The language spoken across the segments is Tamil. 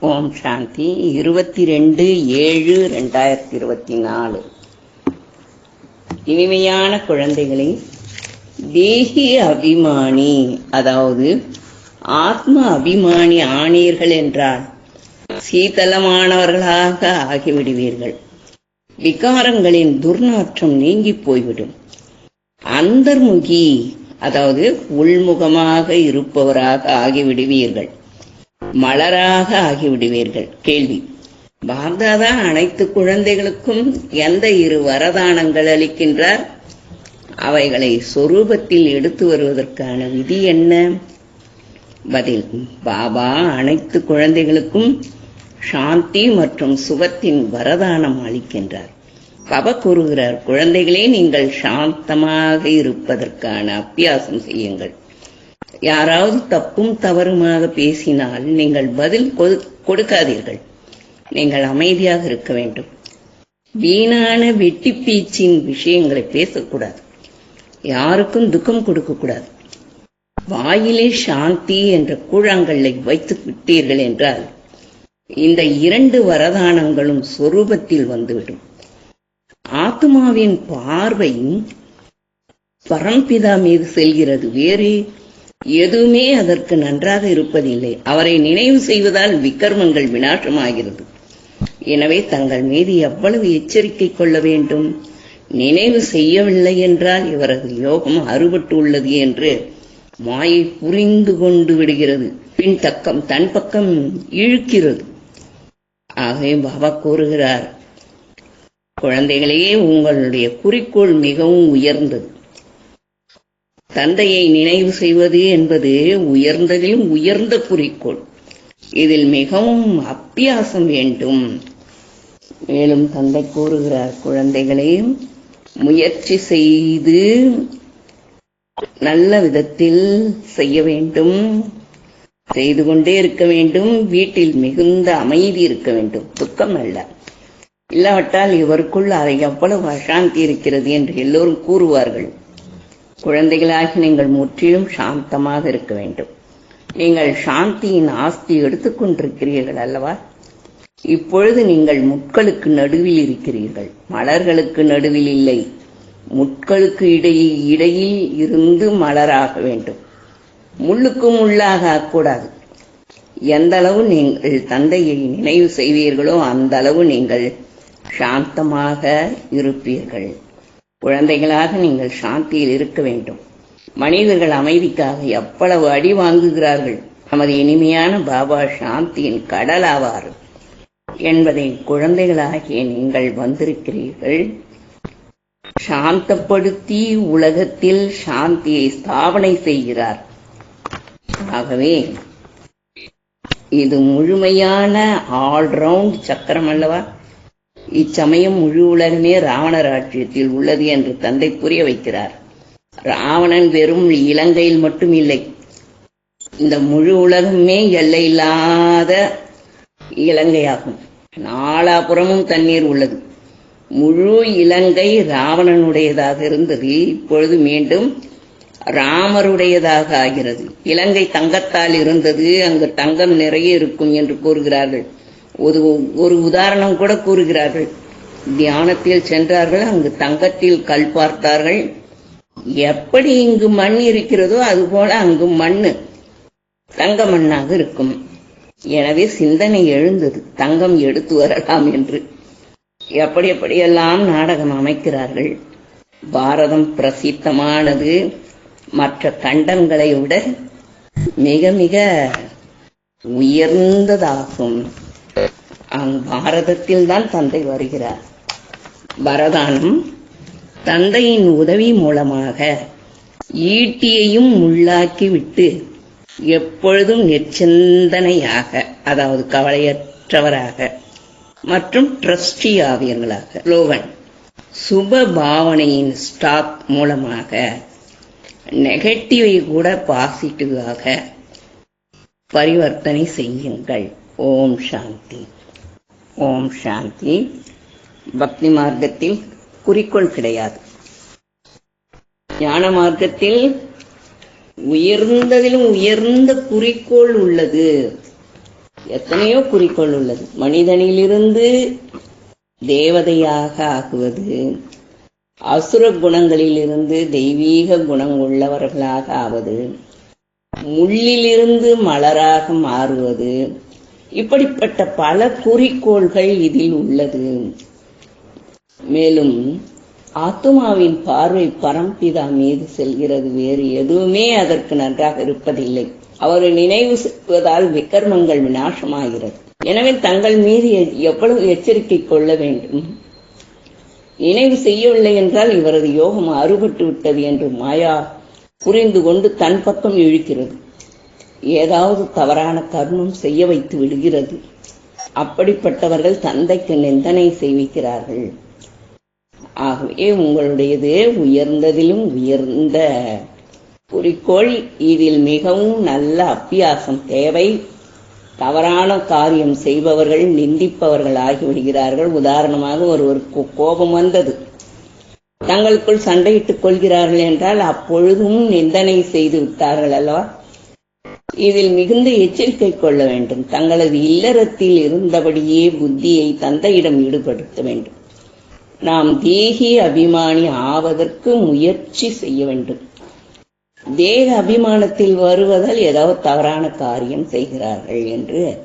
ஓம் சாந்தி. இருபத்தி ரெண்டு ஏழு ரெண்டாயிரத்தி இருபத்தி நாலு இனிமையான குழந்தைகளை தேகி அபிமானி அதாவது ஆத்ம அபிமானி ஆனீர்கள் என்றால் சீதளமானவர்களாக ஆகிவிடுவீர்கள். விகாரங்களின் துர்நாற்றம் நீங்கி போய்விடும். அந்தர்முகி அதாவது உள்முகமாக இருப்பவராக ஆகிவிடுவீர்கள். மலராக ஆகிவிடுவீர்கள். கேள்வி. பாப்தாதா அனைத்து குழந்தைகளுக்கும் எந்த இரு வரதானங்கள் அளிக்கின்றார்? அவைகளை சொரூபத்தில் எடுத்து வருவதற்கான விதி என்ன? பதில். பாபா அனைத்து குழந்தைகளுக்கும் சாந்தி மற்றும் சுகத்தின் வரதானம் அளிக்கின்றார். பப கூறுகிறார் குழந்தைகளே நீங்கள் சாந்தமாக இருப்பதற்கான அபியாசம் செய்யுங்கள். யாராவது தப்பும் தவறுமாக பேசினால் நீங்கள் பதில் கொடு- கொடுக்காதீர்கள். நீங்கள் அமைதியாக இருக்க வேண்டும். வீணான வெட்டி பேச்சின் விஷயங்களை பேசக்கூடாது. யாருக்கும் துக்கம் கொடுக்கக்கூடாது. வாயிலே சாந்தி என்ற கூழாங்கல்லை வைத்து விட்டீர்கள் என்றால் இந்த இரண்டு வரதானங்களும் சொரூபத்தில் வந்துவிடும். ஆத்மாவின் பார்வை பரம்பிதா மீது செல்கிறது. வேறு எதுவுமே அதற்கு நன்றாக இருப்பதில்லை. அவரை நினைவு செய்வதால் விக்கர்மங்கள் வினாசமாகிறது எனவே தங்கள் மீது எவ்வளவு எச்சரிக்கை கொள்ள வேண்டும்? நினைவு செய்யவில்லை என்றால் இவரது யோகம் அறுபட்டு உள்ளது என்று மாயை புரிந்து கொண்டு விடுகிறது. பின் தக்கம் தன் பக்கம் இழுக்கிறது. ஆகவே பாபா கூறுகிறார் குழந்தைகளையே உங்களுடைய குறிக்கோள் மிகவும் உயர்ந்தது. தந்தையை நினைவு செய்வது என்பது உயர்ந்ததிலும் உயர்ந்த குறிக்கோள். இதில் மிகவும் அப்பியாசம் வேண்டும். மேலும் தந்தை கூறுகிறார் குழந்தைகளே முயற்சி செய்து நல்ல விதத்தில் செய்ய வேண்டும். செய்து கொண்டே இருக்க வேண்டும். வீட்டில் மிகுந்த அமைதி இருக்க வேண்டும். துக்கம் அல்ல. இல்லாவிட்டால் இவருக்குள் அதை எவ்வளவு அசாந்தி இருக்கிறது என்று எல்லோரும் கூறுவார்கள். குழந்தைகளாகி நீங்கள் முற்றிலும் சாந்தமாக இருக்க வேண்டும். நீங்கள் சாந்தியின் ஆஸ்தி எடுத்துக்கொண்டிருக்கிறீர்கள் அல்லவா? இப்பொழுது நீங்கள் முட்களுக்கு நடுவில் இருக்கிறீர்கள். மலர்களுக்கு நடுவில் இல்லை. முட்களுக்கு இடையில் இடையில் இருந்து மலராக வேண்டும். முள்ளுக்கும் உள்ளாக ஆகக்கூடாது. எந்த அளவு நீங்கள் தந்தையை நினைவு செய்வீர்களோ அந்த அளவு நீங்கள் சாந்தமாக இருப்பீர்கள். குழந்தைகளாக நீங்கள் சாந்தியில் இருக்க வேண்டும். மனிதர்கள் அமைதிக்காக எவ்வளவு அடி வாங்குகிறார்கள். நமது இனிமையான பாபா சாந்தியின் கடலாவார் என்பதை குழந்தைகளாகிய நீங்கள் வந்திருக்கிறீர்கள். சாந்தப்படுத்தி உலகத்தில் சாந்தியை ஸ்தாபனை செய்கிறார். ஆகவே இது முழுமையான ஆல்ரவுண்ட் சக்கரம் அல்லவா? இச்சமயம் முழு உலகமே ராவணர் ஆட்சியத்தில் உள்ளது என்று தந்தை புரிய வைக்கிறார். ராவணன் வெறும் இலங்கையில் மட்டும் இல்லை. இந்த முழு உலகமே எல்லையில்லாத இலங்கையாகும். நாலாபுறமும் தண்ணீர் உள்ளது. முழு இலங்கை ராவணனுடையதாக இருந்தது. இப்பொழுது மீண்டும் ராமருடையதாக ஆகிறது. இலங்கை தங்கத்தால் இருந்தது. அங்கு தங்கம் நிறைய இருக்கும் என்று கூறுகிறார்கள். ஒரு ஒரு உதாரணம் கூட கூறுகிறார்கள். தியானத்தில் சென்றார்கள் அங்கு தங்கத்தில் கல் பார்த்தார்கள். எப்படி இங்கு மண் இருக்கிறதோ அதுபோல அங்கு மண்ணு தங்க மண்ணாக இருக்கும். எனவே சிந்தனை எழுந்தது தங்கம் எடுத்து வரலாம் என்று. எப்படி எப்படியெல்லாம் நாடகம் அமைக்கிறார்கள். பாரதம் பிரசித்தமானது. மற்ற கண்டங்களை விட மிக மிக உயர்ந்ததாகும். பாரதத்தில் தான் தந்தை வருகிறார். வரதானம் தந்தையின் உதவி மூலமாக ஈட்டியையும் முள்ளாக்கி விட்டு எப்பொழுதும் நெச்சிந்தனையாக அதாவது கவலையற்றவராக மற்றும் ட்ரஸ்டி ஆவியர்களாக ஸ்லோகன் சுப பாவனையின் ஸ்டாக் மூலமாக நெகட்டிவை கூட பாசிட்டிவாக பரிவர்த்தனை செய்யுங்கள். ஓம் சாந்தி. ஓம் சாந்தி. பக்தி மார்க்கத்தில் குறிக்கோள் கிடையாது. ஞான மார்க்கத்தில் உயர்ந்ததிலும் உயர்ந்த குறிக்கோள் உள்ளது. எத்தனையோ குறிக்கோள் உள்ளது. மனிதனிலிருந்து தேவதையாக ஆகுவது அசுர குணங்களிலிருந்து தெய்வீக குணம் உள்ளவர்களாக ஆவது முள்ளிலிருந்து மலராக மாறுவது இப்படிப்பட்ட பல குறிக்கோள்கள் இதில் உள்ளது. மேலும் ஆத்துமாவின் பார்வை பரம்பிதா மீது செல்கிறது. வேறு எதுவுமே அதற்கு நன்றாக இருப்பதில்லை. அவரை நினைவு செய்வதால் விக்ரமங்கள் விநாசமாகிறது. எனவே தங்கள் மீது எவ்வளவு எச்சரிக்கை கொள்ள வேண்டும்? நினைவு செய்யவில்லை என்றால் இவரது யோகம் அறுபட்டு விட்டது என்று மாயா புரிந்து கொண்டு தன் பக்கம் இழுக்கிறது. ஏதாவது தவறான கர்மம் செய்ய வைத்து விடுகிறது. அப்படிப்பட்டவர்கள் தந்தைக்கு நிந்தனை செய்விக்கிறார்கள். ஆகவே உங்களுடையது உயர்ந்ததிலும் உயர்ந்த குறிக்கோள். இதில் மிகவும் நல்ல அபியாசம் தேவை. தவறான காரியம் செய்பவர்கள் நிந்திப்பவர்கள் ஆகிவிடுகிறார்கள். உதாரணமாக ஒருவருக்கு கோபம் வந்தது. தங்களுக்குள் சண்டையிட்டுக் கொள்கிறார்கள் என்றால் அப்பொழுதும் நிந்தனை செய்து விட்டார்கள் அல்லவா? இதில் மிகுந்த எச்சரிக்கை கொள்ள வேண்டும். தங்களது இல்லறத்தில் இருந்தபடியே புத்தியை தந்தையிடம் ஈடுபடுத்த வேண்டும். நாம் தேகி அபிமானி ஆவதற்கு முயற்சி செய்ய வேண்டும். தேக அபிமானத்தில் வருவதால் ஏதாவது தவறான காரியம் செய்கிறார்கள் என்று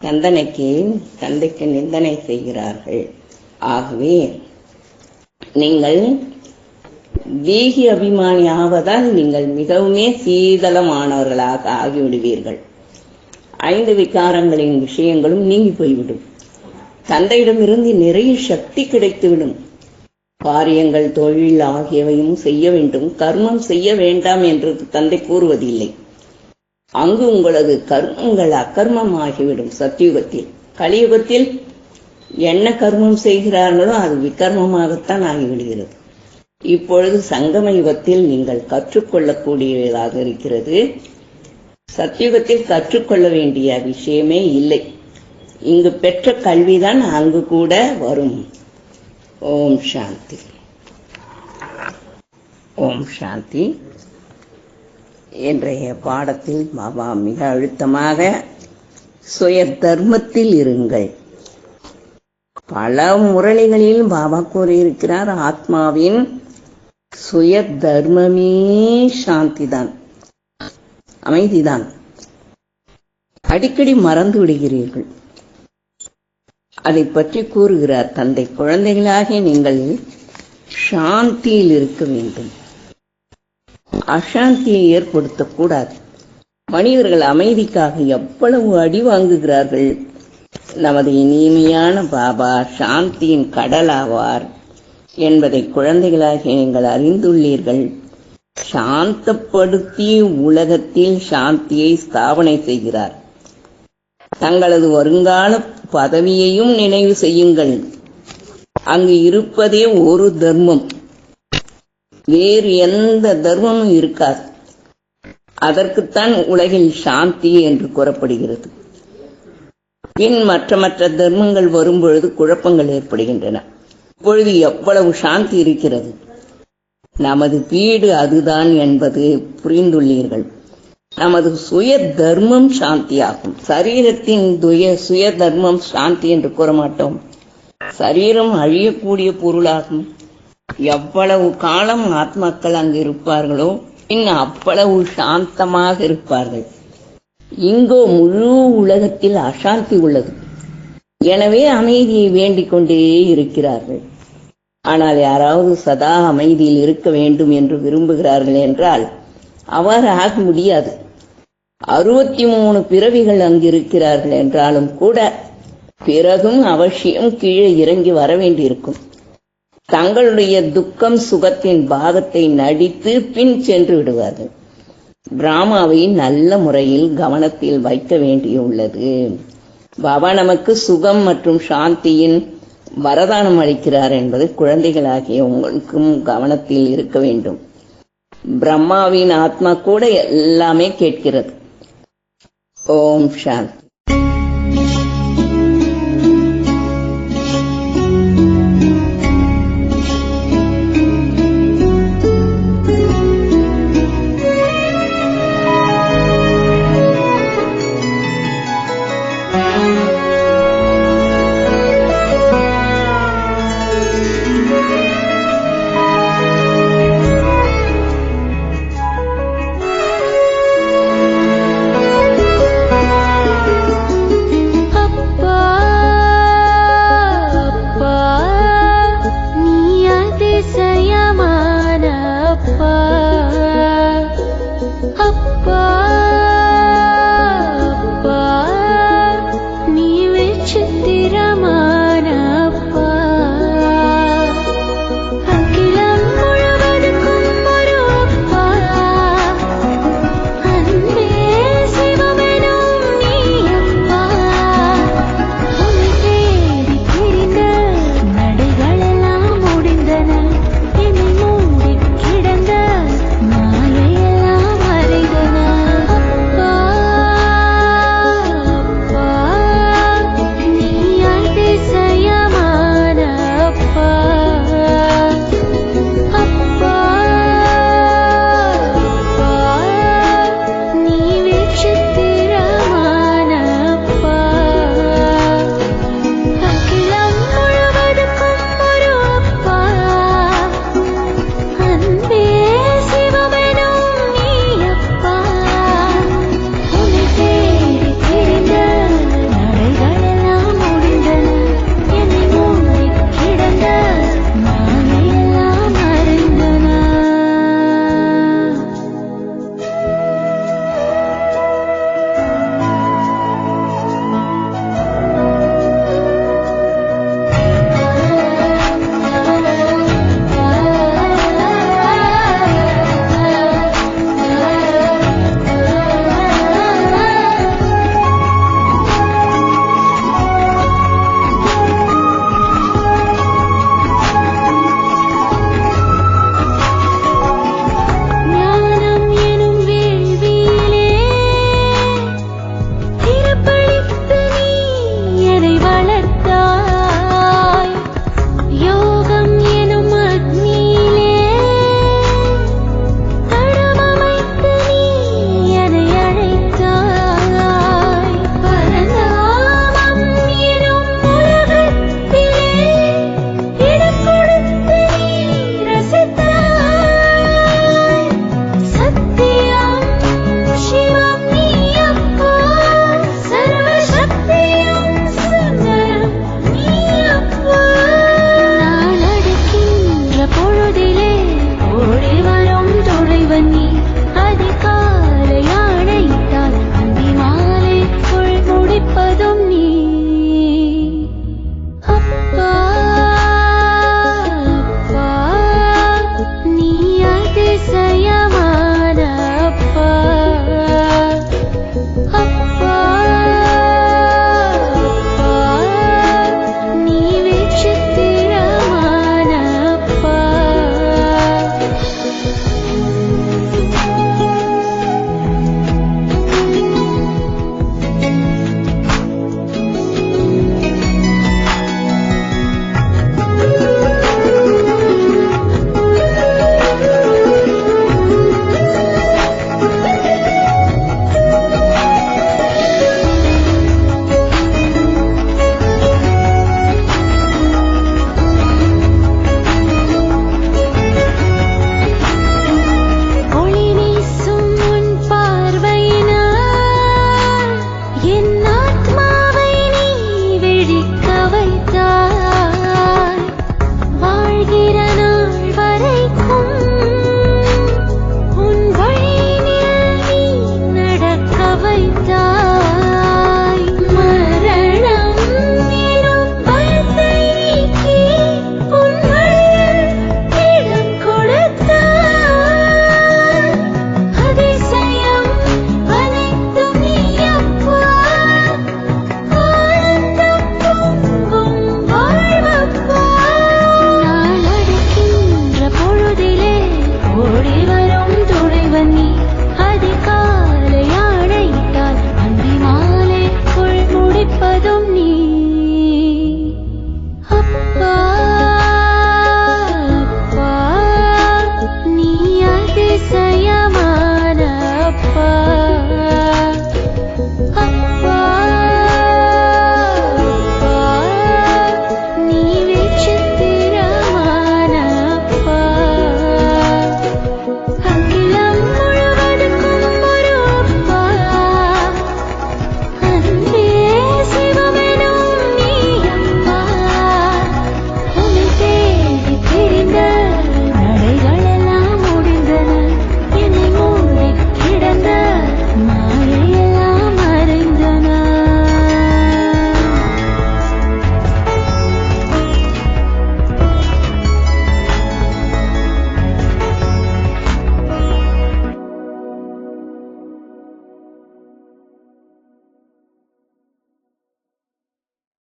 தந்தனைக்கு தந்தைக்கு நிந்தனை செய்கிறார்கள். ஆகவே நீங்கள் தேகி அபிமானி ஆவதால் நீங்கள் மிகவுமே சீதளமானவர்களாக ஆகிவிடுவீர்கள். ஐந்து விகாரங்களின் விஷயங்களும் நீங்கி போய்விடும். தந்தையிடமிருந்து நிறைய சக்தி கிடைத்துவிடும். காரியங்கள் தொழில் ஆகியவையும் செய்ய வேண்டும். கர்மம் செய்ய வேண்டாம் என்று தந்தை கூறுவதில்லை. அங்கு உங்களது கர்மங்கள் அக்கர்மம் ஆகிவிடும் சத்தியுகத்தில். கலியுகத்தில் என்ன கர்மம் செய்கிறார்களோ அது விக்கர்மமாகத்தான் ஆகிவிடுகிறது. இப்பொழுது சங்கம யுகத்தில் நீங்கள் கற்றுக்கொள்ளக்கூடியதாக இருக்கிறது. சத்தியுகத்தில் கற்றுக்கொள்ள வேண்டிய விஷயமே இல்லை. இங்கு பெற்ற கல்விதான் அங்கு கூட வரும். ஓம் சாந்தி. ஓம் சாந்தி. இன்றைய பாடத்தில் பாபா மிக அழுத்தமாக சுய தர்மத்தில் இருங்கள். பல முரளிகளில் பாபா கூறியிருக்கிறார் ஆத்மாவின் சுய தர்மமே சாந்திதான். அமைதிதான். அடிக்கடி மறந்து விடுகிறீர்கள். அதை பற்றி கூறுகிறார் தந்தை. குழந்தைகளாகிய நீங்கள் சாந்தியில் இருக்க வேண்டும். அசாந்தியை ஏற்படுத்தக்கூடாது. மனிதர்கள் அமைதிக்காக எவ்வளவு அடி வாங்குகிறார்கள். நமது இனிமையான பாபா சாந்தியின் கடலாவார். என்பதை குழந்தைகளாகிய நீங்கள் அறிந்துள்ளீர்கள். சாந்தப்படுத்தி உலகத்தில் சாந்தியை ஸ்தாபனை செய்கிறார். தங்களது வருங்கால பதவியையும் நினைவு செய்யுங்கள். அங்கு இருப்பதே ஒரு தர்மம். வேறு எந்த தர்மமும் இருக்காது. அதற்குத்தான் உலகில் சாந்தி என்று கூறப்படுகிறது. பின் மற்ற மற்ற தர்மங்கள் வரும்பொழுது குழப்பங்கள் ஏற்படுகின்றன. இப்பொழுது எவ்வளவு சாந்தி இருக்கிறது? நமது வீடு அதுதான் என்பது புரிந்துள்ளீர்கள். நமது சுய தர்மம் சாந்தியாகும். சரீரத்தின் துய சுய தர்மம் சாந்தி என்று கூற மாட்டோம். சரீரம் அழியக்கூடிய பொருளாகும். எவ்வளவு காலம் ஆத்மாக்கள் அங்கு இருப்பார்களோ பின் அவ்வளவு சாந்தமாக இருப்பார்கள். இங்கோ முழு உலகத்தில் அசாந்தி உள்ளது. எனவே அமைதியை வேண்டிக் கொண்டே இருக்கிறார்கள். ஆனால் யாராவது சதா அமைதியில் இருக்க வேண்டும் என்று விரும்புகிறார்கள் என்றால் அவ்வாறு ஆக முடியாது. அறுபத்தி மூணு பிறவிகள் அங்கு இருக்கிறார்கள் என்றாலும் கூட பிறகும் அவசியம் கீழே இறங்கி வர வேண்டியிருக்கும். தங்களுடைய துக்கம் சுகத்தின் பாகத்தை நடித்து பின் சென்று விடுவார்கள். டிராமாவை நல்ல முறையில் கவனத்தில் வைக்க வேண்டியுள்ளது. பாபா நமக்கு சுகம் மற்றும் சாந்தியின் வரதானம் அளிக்கிறார் என்பது குழந்தைகளாகிய உங்களுக்கும் கவனத்தில் இருக்க வேண்டும். பிரம்மாவின் ஆத்மா கூட எல்லாமே கேட்கிறது. ஓம் சாந்தி.